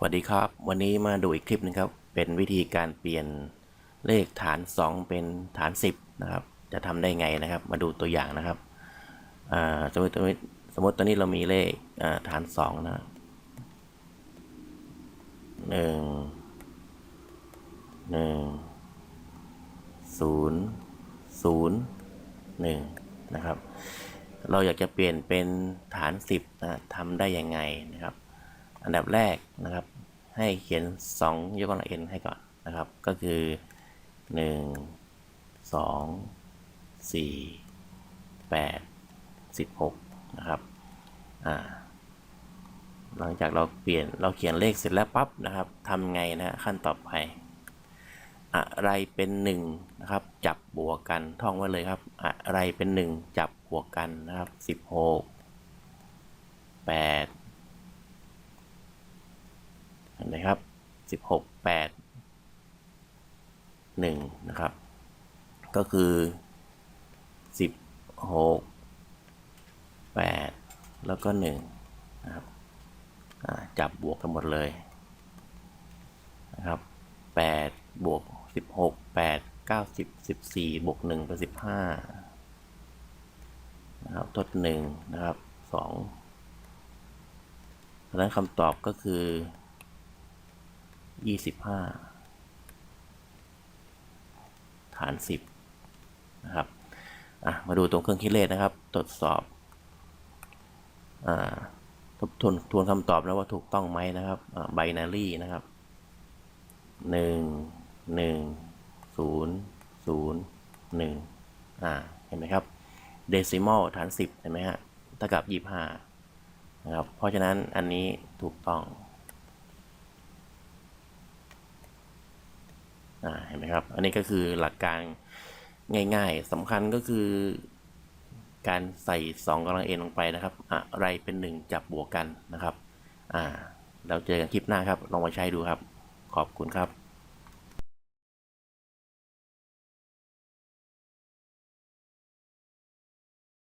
สวัสดีครับ วันนี้มาดูอีกคลิปหนึงครับ เป็นวิธีการเปลี่ยนเลขฐาน 2 เป็นฐาน 10 นะครับ จะทำได้ไงนะครับ มาดูตัวอย่างนะครับสมมติสมมติตอนนี้เรามีเลขอ่าฐาน 2 นะหนึ่งหนึ่งศูนย์ศูนย์หนึ่งนะครับ เราอยากจะเปลี่ยนเป็นฐาน 10นะทำได้ยังไงนะครับ อันดับแรกนะครับ ให้เขียน 2 ยกกำลัง n ให้ก่อนนะครับ ก็คือ 1 2 4 8 16 นะครับอ่าหลังจากเราเปลี่ยนเราเขียนเลขเสร็จแล้วปั๊บนะครับทำไงนะขั้นต่อไป อะไรเป็น1นะครับ จับบวกกันท่องไว้เลยครับ อะไรเป็น 1 จับบวกกันนะครับ 16 8 สิบหกแปดหนึ่งนะครับ ก็คือสิบหกแปดแล้วก็หนึ่งนะครับจับบวกกันหมดเลยนะครับแปดบวกสิบหกแปดเก้าสิบสิบสี่บวกหนึ่1เป็ห้านะครับ ทดหนึ่งนะครับ 2เพราะนั้นคำตอบก็คือ ยี่สิบห้าฐานสิบนะครับมาดูตรงเครื่องคิดเลขนะครับ ตรวจสอบอทบทวนทวนคำตอบแล้วว่าถูกต้องไหมนะครับไบนารีนะครับหนึ่งหนึ่งศูนย์ศูนย์หนึ่งอ่าเห็นไหมครับเดซิมอลฐานสิบเห็นไหมฮะเท่ากับยี่ห้านะครับ เพราะฉะนั้นอันนี้ถูกต้องอ่า เห็นไหมครับ อันนี้ก็คือหลักการง่ายๆสำคัญก็คือการใส่ 2กำลังเอ็นลงไปนะครับ อะไรเป็น 1 จับบวกกันนะครับ อ่า เราเจอกันคลิปหน้าครับ ลองมาใช้ดูครับ ขอบคุณครับ